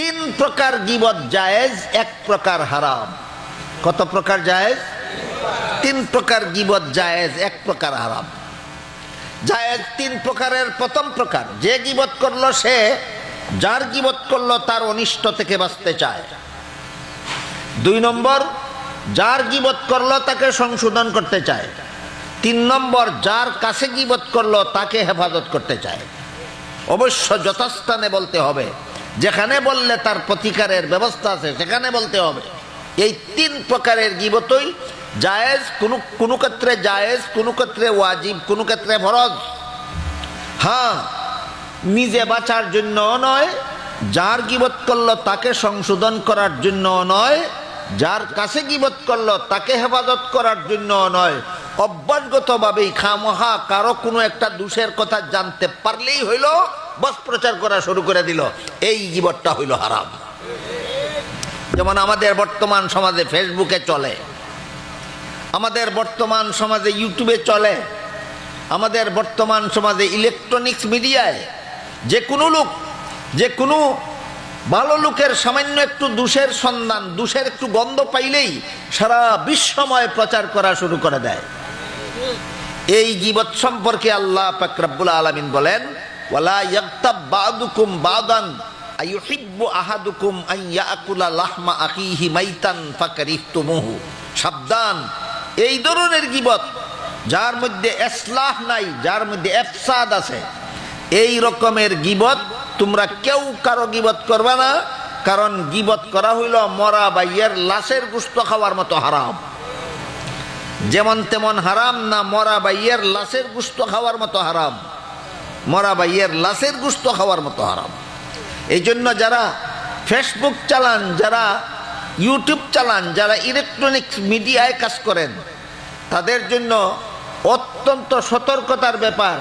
তিন প্রকার গিবত জায়েজ, এক প্রকার হারাম। কত প্রকার জায়েজ? তিন প্রকার গিবত জায়েজ, এক প্রকার হারাম। জায়েজ তিন প্রকারের প্রথম প্রকার। যে গিবত করল সে, যার গিবত করল তার অনিষ্ট থেকে বাঁচতে চায়। দুই নম্বর, যার গিবত করল তাকে সংশোধন করতে চায়। তিন নম্বর, যার কাছে গিবত করল তাকে হেফাজত করতে চায়। অবশ্য যথাস্থানে বলতে হবে যেখানে বললে তার প্রতিকারের ব্যবস্থা আছে, সেখানে বলতে হবে। এই তিন প্রকারের গিবতই জায়েজ, কোনো কোনো ক্ষেত্রে জায়েজ, কোনো ক্ষেত্রে ওয়াজিব, কোনো ক্ষেত্রে ফরজ। হ্যাঁ নিজে বাঁচার জন্য নয়, যার গিবত করল তাকে সংশোধন করার জন্য নয়, যার কাছে গিবত করল তাকে হেফাজত করার জন্য নয়। অভ্যাসগতভাবেই খামহা কারও কোনো একটা দোষের কথা জানতে পারলেই হইল। বস প্রচার করা শুরু করে দিল। এই গিবতটা হইল হারাম। যেমন আমাদের বর্তমান সমাজে ফেসবুকে চলে, আমাদের বর্তমান সমাজে ইউটিউবে চলে, আমাদের বর্তমান সমাজে ইলেকট্রনিক্স মিডিয়ায় যে কোনো লোক যে কোনো ভালো লোকের সামান্য একটু দোষের সন্ধান, দোষের একটু গন্ধ পাইলেই সারা বিশ্বময় প্রচার করা শুরু করে দেয়। এই গিবত সম্পর্কে আল্লাহ পাকরাবুল আলমিন বলেন ওয়ালা ইয়াক্তাব বাদুকুম বাদান, আইয়ুহিব্বু আহাদুকুম আন ইয়াকুলা লাহমা আখিহি মাইতান ফাকারিহতুমুহু। সাবধান, এই ধরনের গিবত যার মধ্যে এসলাহ নাই, যার মধ্যে এফসাদ আছে, এই রকমের গিবত তোমরা কেউ কারও গিবত করবে না, কারণ গিবত করা হইল মরা বাইয়ের লাশের গুস্ত খাওয়ার মতো হারাম। যেমন তেমন হারাম না মরা বাইয়ের লাশের গুস্ত খাওয়ার মতো হারাম। মরা বাইয়ের লাশের গুস্ত খাওয়ার মতো হারাম। এই জন্য যারা ফেসবুক চালান, যারা ইউটিউব চালান, যারা ইলেকট্রনিক্স মিডিয়ায় কাজ করেন, তাদের জন্য অত্যন্ত সতর্কতার ব্যাপার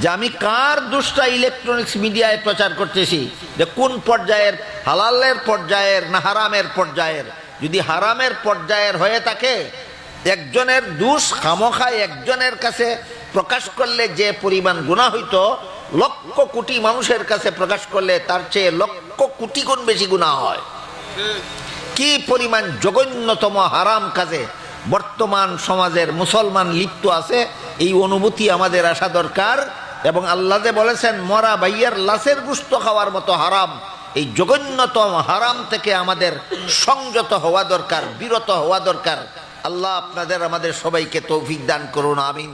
যে আমি কার দুষ্টা ইলেকট্রনিক্স মিডিয়ায় প্রচার করতেছি, যে কোন পর্যায়ের হালালের পর্যায়ের না হারামের পর্যায়ের। যদি হারামের পর্যায়ের হয়ে থাকে, একজনের দুষ খামোখায় একজনের কাছে প্রকাশ করলে যে পরিমাণ গুণা হইতো, লক্ষ কোটি মানুষের কাছে প্রকাশ করলে তার চেয়ে লক্ষ কোটি গুণ বেশি গুণা হয়। কি পরিমাণ জঘন্যতম হারাম কাজে বর্তমান সমাজের মুসলমান লিপ্ত আছে, এই অনুভূতি আমাদের আসা দরকার। এবং আল্লাহ বলেছেন, মরা বাইয়ের লাশের গুস্ত খাওয়ার মতো হারাম। এই জঘন্যতম হারাম থেকে আমাদের সংযত হওয়া দরকার, বিরত হওয়া দরকার। আল্লাহ আপনাদের, আমাদের সবাইকে তৌফিক দান করুন, আমিন।